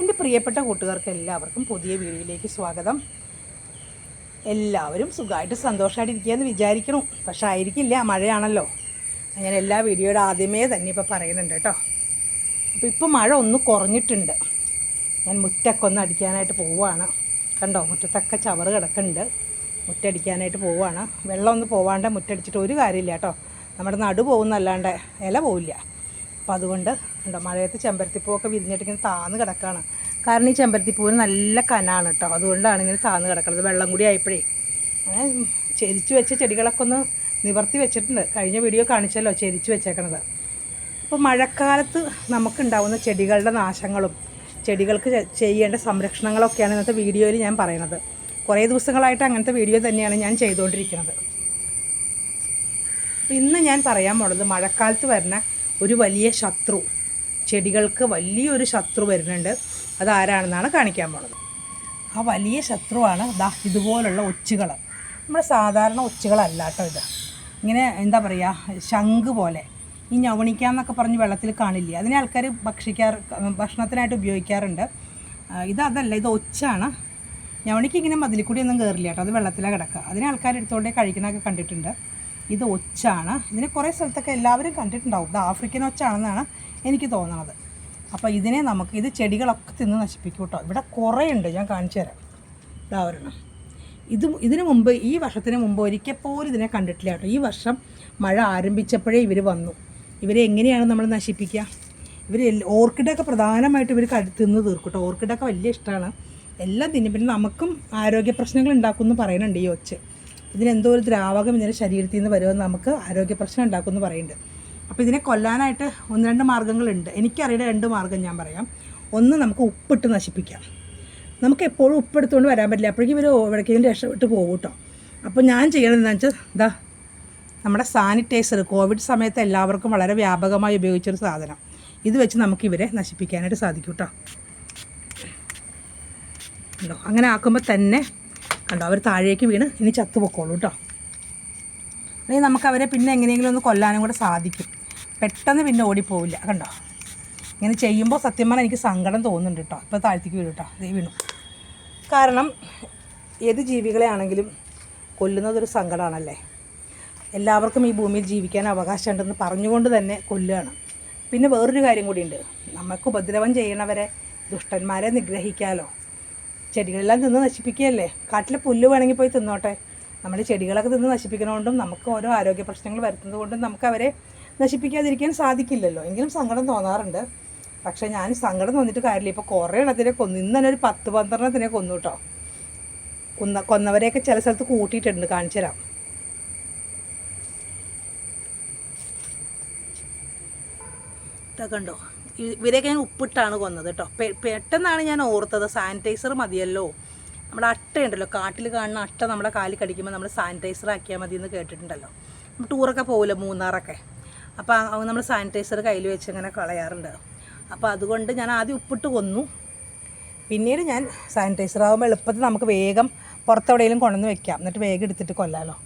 എന്റെ പ്രിയപ്പെട്ട കൂട്ടുകാർക്ക് എല്ലാവർക്കും പുതിയ വീഡിയോയിലേക്ക് സ്വാഗതം. എല്ലാവരും സുഖമായിട്ട് സന്തോഷമായിട്ടിരിക്കുക എന്ന് വിചാരിക്കണം. പക്ഷെ ആയിരിക്കില്ല മഴയാണല്ലോ. ഞാൻ എല്ലാ വീഡിയോയുടെ ആദ്യമേ തന്നെ ഇപ്പോൾ പറയുന്നുണ്ട് കേട്ടോ. അപ്പോൾ ഇപ്പോൾ മഴ ഒന്ന് കുറഞ്ഞിട്ടുണ്ട്. ഞാൻ മുറ്റൊക്കെ ഒന്ന് അടിക്കാനായിട്ട് പോവുകയാണ്. കണ്ടോ മുറ്റത്തൊക്കെ ചവറ് കിടക്കുന്നുണ്ട്. മുറ്റടിക്കാനായിട്ട് പോവുകയാണ്. വെള്ളം ഒന്ന് പോവാണ്ട് മുറ്റടിച്ചിട്ട് ഒരു കാര്യമില്ല കേട്ടോ. നമ്മുടെ നടു പോകുന്നല്ലാണ്ട് ഇല പോവില്ല. അപ്പോൾ അതുകൊണ്ട് ഉണ്ടോ മഴയത്ത് ചെമ്പരത്തിപ്പൂവൊക്കെ വിരിഞ്ഞിട്ട് ഇങ്ങനെ താന്ന് കിടക്കുകയാണ് കാരണം ഈ ചെമ്പരത്തിപ്പൂവിന് നല്ല കനാണ് കേട്ടോ. അതുകൊണ്ടാണ് ഇങ്ങനെ താന്ന് കിടക്കുന്നത് വെള്ളം കൂടി ആയപ്പോഴേ. അങ്ങനെ ചെരിച്ച് വെച്ച ചെടികളൊക്കെ ഒന്ന് നിവർത്തി വെച്ചിട്ടുണ്ട്. കഴിഞ്ഞ വീഡിയോ കാണിച്ചല്ലോ ചെരിച്ച് വെച്ചേക്കണത്. അപ്പോൾ മഴക്കാലത്ത് നമുക്കുണ്ടാവുന്ന ചെടികളുടെ നാശങ്ങളും ചെടികൾക്ക് ചെയ്യേണ്ട സംരക്ഷണങ്ങളൊക്കെയാണ് ഇന്നത്തെ വീഡിയോയിൽ ഞാൻ പറയുന്നത് കുറേ ദിവസങ്ങളായിട്ട് അങ്ങനത്തെ വീഡിയോ തന്നെയാണ് ഞാൻ ചെയ്തുകൊണ്ടിരിക്കുന്നത് ഇന്ന് ഞാൻ പറയാൻ പോണത് മഴക്കാലത്ത് വരുന്ന ഒരു വലിയ ശത്രു. ചെടികൾക്ക് വലിയൊരു ശത്രു വരുന്നുണ്ട്. അതാരാണെന്നാണ് കാണിക്കാൻ പോണത്. ആ വലിയ ശത്രുവാണ് ദാ ഇതുപോലുള്ള ഒച്ചുകൾ നമ്മൾ സാധാരണ ഒച്ചുകളല്ല കേട്ടോ ഇത്. ഇങ്ങനെ എന്താ പറയുക ശംഖ് പോലെ. ഈ ഞവണിക്ക എന്നൊക്കെ പറഞ്ഞ് വെള്ളത്തിൽ കാണില്ലേ? അതിനെ ആൾക്കാർ ഭക്ഷിക്കാറ് ഭക്ഷണത്തിനായിട്ട് ഉപയോഗിക്കാറുണ്ട്. ഇത് അതല്ല ഇത് ഒച്ചാണ്. ഞവണിക്ക് ഇങ്ങനെ മതിലിൽ കൂടി ഒന്നും കയറില്ല കേട്ടോ. അത് വെള്ളത്തിലാണ് കിടക്കുക അതിനെ ആൾക്കാർ എടുത്തുകൊണ്ടേ കഴിക്കണമൊക്കെ കണ്ടിട്ടുണ്ട്. ഇത് ഒച്ചാണ്. ഇതിനെ കുറേ സ്ഥലത്തൊക്കെ എല്ലാവരും കണ്ടിട്ടുണ്ടാവും. ഇത് ആഫ്രിക്കൻ ഒച്ചാണെന്നാണ് എനിക്ക് തോന്നുന്നത് അപ്പോൾ ഇതിനെ നമുക്ക് ഇത് ചെടികളൊക്കെ തിന്ന് നശിപ്പിക്കും കേട്ടോ ഇവിടെ കുറേ ഉണ്ട് ഞാൻ കാണിച്ചു തരാം. ഇതാ ഇത് ഇതിനു മുമ്പ് ഈ വർഷത്തിന് മുമ്പ് ഒരിക്കൽ പോലും ഇതിനെ കണ്ടിട്ടില്ല കേട്ടോ ഈ വർഷം മഴ ആരംഭിച്ചപ്പോഴേ ഇവർ വന്നു. ഇവരെ എങ്ങനെയാണ് നമ്മൾ നശിപ്പിക്കുക? ഇവർ ഓർക്കിഡൊക്കെ പ്രധാനമായിട്ട് ഇവർ തിന്ന് തീർക്കും ഓർക്കിഡൊക്കെ വലിയ ഇഷ്ടമാണ് എല്ലാം തിന്നും പിന്നെ നമുക്കും ആരോഗ്യ പ്രശ്നങ്ങൾ ഉണ്ടാക്കുമെന്ന് പറയുന്നുണ്ട് ഈ ഒച്ച്. ഇതിനെന്തോ ഒരു ദ്രാവകം ഇതിന്റെ ശരീരത്തിൽ നിന്ന് വരുമെന്ന് നമുക്ക് ആരോഗ്യ പ്രശ്നം ഉണ്ടാക്കുമെന്ന് പറയുന്നുണ്ട്. അപ്പോൾ ഇതിനെ കൊല്ലാനായിട്ട് ഒന്ന് രണ്ട് മാർഗങ്ങളുണ്ട് എനിക്കറിയുന്ന രണ്ട് മാർഗം ഞാൻ പറയാം. ഒന്ന് നമുക്ക് ഉപ്പിട്ട് നശിപ്പിക്കാം. നമുക്ക് എപ്പോഴും ഉപ്പെടുത്തുകൊണ്ട് വരാൻ പറ്റില്ല. അപ്പോഴേക്കും ഇവർ എവിടേക്കെങ്കിലും രക്ഷപ്പെട്ട് പോകും കേട്ടോ. അപ്പോൾ ഞാൻ ചെയ്യണതെന്ന് എന്താ വെച്ചാൽ ഇതാ നമ്മുടെ സാനിറ്റൈസർ കോവിഡ് സമയത്ത് എല്ലാവർക്കും വളരെ വ്യാപകമായി ഉപയോഗിച്ചൊരു സാധനം. ഇത് വെച്ച് നമുക്ക് ഇവരെ നശിപ്പിക്കാനായിട്ട് സാധിക്കും കേട്ടോ. അങ്ങനെ ആക്കുമ്പോൾ തന്നെ കണ്ടോ അവർ താഴേക്ക് വീണ് ഇനി ചത്തു പൊക്കോളൂ കേട്ടോ അല്ലെങ്കിൽ നമുക്ക് അവരെ പിന്നെ എങ്ങനെയെങ്കിലും ഒന്ന് കൊല്ലാനും കൂടെ സാധിക്കും. പെട്ടെന്ന് പിന്നെ ഓടിപ്പോവില്ല കണ്ടോ? ഇങ്ങനെ ചെയ്യുമ്പോൾ സത്യം പറഞ്ഞാൽ എനിക്ക് സങ്കടം തോന്നുന്നുണ്ട് കേട്ടോ ഇപ്പോൾ താഴ്ത്തിക്ക് വീഴും കേട്ടോ ദേ വീണു. കാരണം ഏത് ജീവികളെ ആണെങ്കിലും കൊല്ലുന്നതൊരു സങ്കടമാണല്ലേ എല്ലാവർക്കും ഈ ഭൂമിയിൽ ജീവിക്കാൻ അവകാശമുണ്ടെന്ന് പറഞ്ഞുകൊണ്ട് തന്നെ കൊല്ലുകയാണ്. പിന്നെ വേറൊരു കാര്യം കൂടിയുണ്ട്. നമുക്ക് ഉപദ്രവം ചെയ്യണവരെ ദുഷ്ടന്മാരെ നിഗ്രഹിക്കാമല്ലോ ചെടികളെല്ലാം തിന്ന് നശിപ്പിക്കുകയല്ലേ? കാട്ടിലെ പുല്ല് വേണമെങ്കിൽ പോയി തിന്നോട്ടെ. നമ്മൾ ചെടികളൊക്കെ തിന്ന് നശിപ്പിക്കണോണ്ടും നമുക്ക് ഓരോ ആരോഗ്യ പ്രശ്നങ്ങൾ വരുന്നത് കൊണ്ടും നമുക്ക് അവരെ നശിപ്പിക്കാതിരിക്കാൻ സാധിക്കില്ലല്ലോ. എങ്കിലും സങ്കടം തോന്നാറുണ്ട്. പക്ഷേ ഞാൻ സങ്കടം തോന്നിയിട്ട് കാര്യമില്ല. ഇപ്പോൾ കുറേ എണ്ണത്തിനെ കൊന്നു. ഇന്ന് തന്നെ ഒരു പത്ത് പന്ത്രണ്ടത്തിനെ കൊന്നു കേട്ടോ കൊന്ന കൊന്നവരെയൊക്കെ ചില സ്ഥലത്ത് കൂട്ടിയിട്ടുണ്ട്. കാണിച്ചു തരാം. ഇതൊക്കെ കണ്ടോ? ഇവരെയൊക്കെ ഞാൻ ഉപ്പിട്ടാണ് കൊന്നത് കേട്ടോ. പെട്ടെന്നാണ് ഞാൻ ഓർത്തത് സാനിറ്റൈസർ മതിയല്ലോ. നമ്മുടെ അട്ട ഉണ്ടല്ലോ കാട്ടിൽ കാണുന്ന അട്ട നമ്മുടെ കാലിൽ കടിക്കുമ്പോൾ നമ്മൾ സാനിറ്റൈസർ ആക്കിയാൽ മതി എന്ന് കേട്ടിട്ടുണ്ടല്ലോ ടൂറൊക്കെ പോകില്ല മൂന്നാറൊക്കെ? അപ്പോൾ നമ്മൾ സാനിറ്റൈസർ കയ്യിൽ വെച്ച് ഇങ്ങനെ കളയാറുണ്ട്. അപ്പോൾ അതുകൊണ്ട് ഞാൻ ആദ്യം ഉപ്പിട്ട് കൊന്നു. പിന്നീട് ഞാൻ സാനിറ്റൈസർ ആകുമ്പോൾ എളുപ്പത്തിൽ നമുക്ക് വേഗം പുറത്തെവിടെയെങ്കിലും കൊണ്ടുവന്ന് വെക്കാം. എന്നിട്ട് വേഗം എടുത്തിട്ട് കൊല്ലാമല്ലോ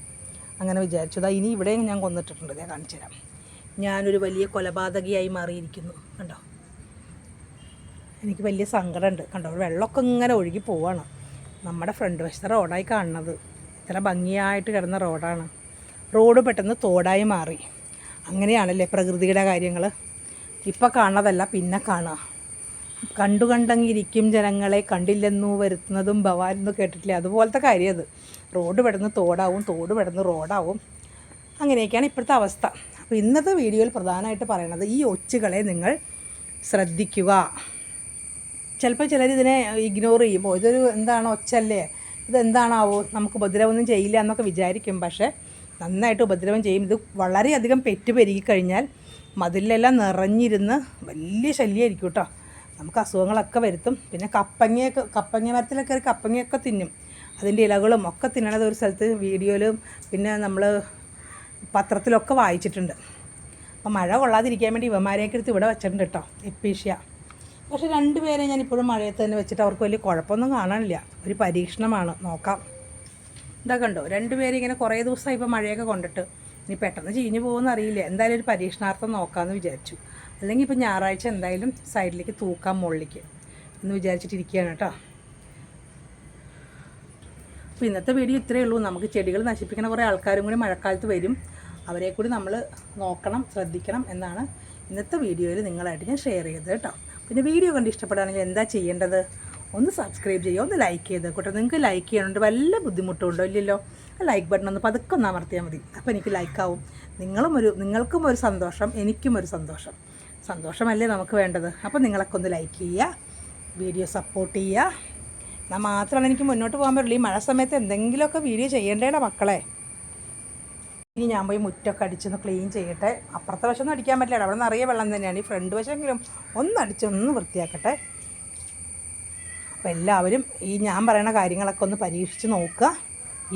അങ്ങനെ വിചാരിച്ചു. ഇനി ഇവിടെയും ഞാൻ കൊന്നിട്ടിട്ടുണ്ട്. ഞാൻ കാണിച്ചു തരാം ഞാനൊരു വലിയ കൊലപാതകിയായി മാറിയിരിക്കുന്നു കണ്ടോ? എനിക്ക് വലിയ സങ്കടമുണ്ട്. കണ്ടോ? വെള്ളമൊക്കെ ഇങ്ങനെ ഒഴുകി പോവാണ്. നമ്മുടെ ഫ്രണ്ട് വശത്തെ റോഡായി കാണുന്നത്. ഇത്ര ഭംഗിയായിട്ട് കിടന്ന റോഡാണ്. റോഡ് പെട്ടെന്ന് തോടായി മാറി. അങ്ങനെയാണല്ലേ പ്രകൃതിയുടെ കാര്യങ്ങൾ ഇപ്പം കാണതല്ല പിന്നെ കാണുക കണ്ടു കണ്ടങ്ങിരിക്കും ജനങ്ങളെ കണ്ടില്ലെന്നു വരുത്തുന്നതും ഭവാൻ എന്ന് കേട്ടിട്ടില്ലേ? അതുപോലത്തെ കാര്യം അത് റോഡ് പെടുന്ന് തോടാവും തോട് പെടുന്ന് റോഡാവും. അങ്ങനെയൊക്കെയാണ് ഇപ്പോഴത്തെ അവസ്ഥ. അപ്പോൾ ഇന്നത്തെ വീഡിയോയിൽ പ്രധാനമായിട്ട് പറയണത് ഈ ഒച്ചുകളെ നിങ്ങൾ ശ്രദ്ധിക്കുക. ചിലപ്പോൾ ഇതിനെ ഇഗ്നോർ ചെയ്യുമ്പോൾ ഇതൊരു എന്താണ് ഒച്ചല്ലേ? ഇതെന്താണാവോ? നമുക്ക് ഉപദ്രവമൊന്നും ചെയ്യില്ല എന്നൊക്കെ വിചാരിക്കും. പക്ഷേ നന്നായിട്ട് ഉപദ്രവം ചെയ്യും. ഇത് വളരെയധികം പെറ്റ് പെരുകിക്കഴിഞ്ഞാൽ മതിലെല്ലാം നിറഞ്ഞിരുന്ന് വലിയ ശല്യമായിരിക്കും കേട്ടോ നമുക്ക് അസുഖങ്ങളൊക്കെ വരുത്തും. പിന്നെ കപ്പങ്ങയൊക്കെ കപ്പങ്ങ മരത്തിലൊക്കെ കയറി കപ്പങ്ങയൊക്കെ തിന്നും. അതിന്റെ ഇലകളും ഒക്കെ തിന്നണത് ഒരു സ്ഥലത്ത് വീഡിയോയിലും പിന്നെ നമ്മൾ പത്രത്തിലൊക്കെ വായിച്ചിട്ടുണ്ട്. അപ്പോൾ മഴ കൊള്ളാതിരിക്കാൻ വേണ്ടി ഇവന്മാരെയൊക്കെ എടുത്ത് ഇവിടെ വെച്ചിട്ടുണ്ട് കേട്ടോ എപ്പീഷ്യ. പക്ഷേ രണ്ടുപേരെ ഞാൻ ഇപ്പോഴും മഴയത്ത് തന്നെ വെച്ചിട്ട് അവർക്ക് വലിയ കുഴപ്പമൊന്നും കാണാനില്ല. ഒരു പരീക്ഷണമാണ് നോക്കാം. ഇതാ കണ്ടോ രണ്ടുപേരും ഇങ്ങനെ കുറേ ദിവസമായി ഇപ്പോൾ മഴയൊക്കെ കൊണ്ടിട്ട്. ഇനി പെട്ടെന്ന് ചീഞ്ഞു പോകുമെന്ന് അറിയില്ല. എന്തായാലും ഒരു പരീക്ഷണാർത്ഥം നോക്കാമെന്ന് വിചാരിച്ചു. അല്ലെങ്കിൽ ഇപ്പോൾ ഞായറാഴ്ച എന്തായാലും സൈഡിലേക്ക് തൂക്കാം മുകളിലേക്ക് എന്ന് വിചാരിച്ചിട്ടിരിക്കുകയാണ് കേട്ടോ. അപ്പോൾ ഇന്നത്തെ വീഡിയോ ഇത്രയേ ഉള്ളൂ. നമുക്ക് ചെടികൾ നശിപ്പിക്കുന്ന കുറേ ആൾക്കാരും കൂടി മഴക്കാലത്ത് വരും. അവരെ കൂടി നമ്മൾ നോക്കണം ശ്രദ്ധിക്കണം എന്നാണ് ഇന്നത്തെ വീഡിയോയിൽ നിങ്ങളായിട്ട് ഞാൻ ഷെയർ ചെയ്തത് കേട്ടോ. പിന്നെ വീഡിയോ കണ്ട് ഇഷ്ടപ്പെടുകയാണെങ്കിൽ എന്താ ചെയ്യേണ്ടത്? ഒന്ന് സബ്സ്ക്രൈബ് ചെയ്യുക ഒന്ന് ലൈക്ക് ചെയ്ത് കേട്ടോ. നിങ്ങൾക്ക് ലൈക്ക് ചെയ്യാനുണ്ട് വല്ല ബുദ്ധിമുട്ടുണ്ടോ ഇല്ലല്ലോ. ലൈക്ക് ബട്ടൺ ഒന്ന് പതുക്കെ ഒന്ന് അമർത്തിയാൽ മതി. അപ്പോൾ എനിക്ക് ലൈക്കാവും നിങ്ങളും ഒരു നിങ്ങൾക്കും ഒരു സന്തോഷം എനിക്കും ഒരു സന്തോഷം. സന്തോഷമല്ലേ നമുക്ക് വേണ്ടത്? അപ്പോൾ നിങ്ങളൊക്കെ ഒന്ന് ലൈക്ക് ചെയ്യുക വീഡിയോ സപ്പോർട്ട് ചെയ്യുക. എന്നാൽ മാത്രമാണ് എനിക്ക് മുന്നോട്ട് പോകാൻ പറ്റുള്ളൂ. ഈ മഴ സമയത്ത് എന്തെങ്കിലുമൊക്കെ വീഡിയോ ചെയ്യേണ്ടേടാ മക്കളെ. ഇനി ഞാൻ പോയി മുറ്റൊക്കെ അടിച്ചൊന്ന് ക്ലീൻ ചെയ്യട്ടെ. അപ്പുറത്തെ വശമൊന്നും അടിക്കാൻ പറ്റില്ല. അവിടെ നിറയെ വെള്ളം തന്നെയാണ്. ഈ ഫ്രണ്ട് വശമെങ്കിലും ഒന്ന് അടിച്ചൊന്ന് വൃത്തിയാക്കട്ടെ. അപ്പോൾ എല്ലാവരും ഈ ഞാൻ പറയുന്ന കാര്യങ്ങളൊക്കെ ഒന്ന് പരീക്ഷിച്ച് നോക്കുക.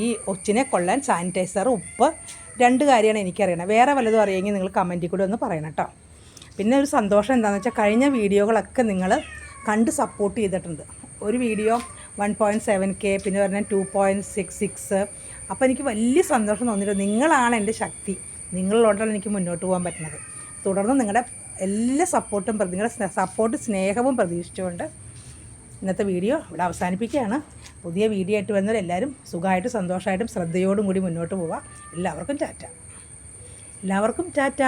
ഈ ഒച്ചിനെ കൊള്ളാൻ സാനിറ്റൈസർ ഉപ്പ് രണ്ട് കാര്യമാണ് എനിക്കറിയണം വേറെ വല്ലതും അറിയെങ്കിൽ നിങ്ങൾ കമന്റിൽ കൂടി ഒന്ന് പറയണം കേട്ടോ പിന്നെ ഒരു സന്തോഷം എന്താണെന്ന് വെച്ചാൽ കഴിഞ്ഞ വീഡിയോകളൊക്കെ നിങ്ങൾ കണ്ട് സപ്പോർട്ട് ചെയ്തിട്ടുണ്ട്. ഒരു video one point seven K പിന്നെ പറഞ്ഞാൽ ടു പോയിന്റ് സിക്സ് സിക്സ്. അപ്പോൾ എനിക്ക് വലിയ സന്തോഷം തോന്നിയിട്ടുണ്ട് നിങ്ങളാണ് എന്റെ ശക്തി. നിങ്ങളിലോട്ടാണ് എനിക്ക് മുന്നോട്ട് പോകാൻ പറ്റുന്നത്. തുടർന്ന് നിങ്ങളുടെ എല്ലാ സപ്പോർട്ടും നിങ്ങളുടെ സപ്പോർട്ട് സ്നേഹവും പ്രതീക്ഷിച്ചുകൊണ്ട് ഇന്നത്തെ വീഡിയോ ഇവിടെ അവസാനിപ്പിക്കുകയാണ്. പുതിയ വീഡിയോ ആയിട്ട് വരുന്നവരെല്ലാവരും സുഖമായിട്ടും സന്തോഷമായിട്ടും ശ്രദ്ധയോടും കൂടി മുന്നോട്ട് പോവാം എല്ലാവർക്കും ടാറ്റ. എല്ലാവർക്കും ടാറ്റ.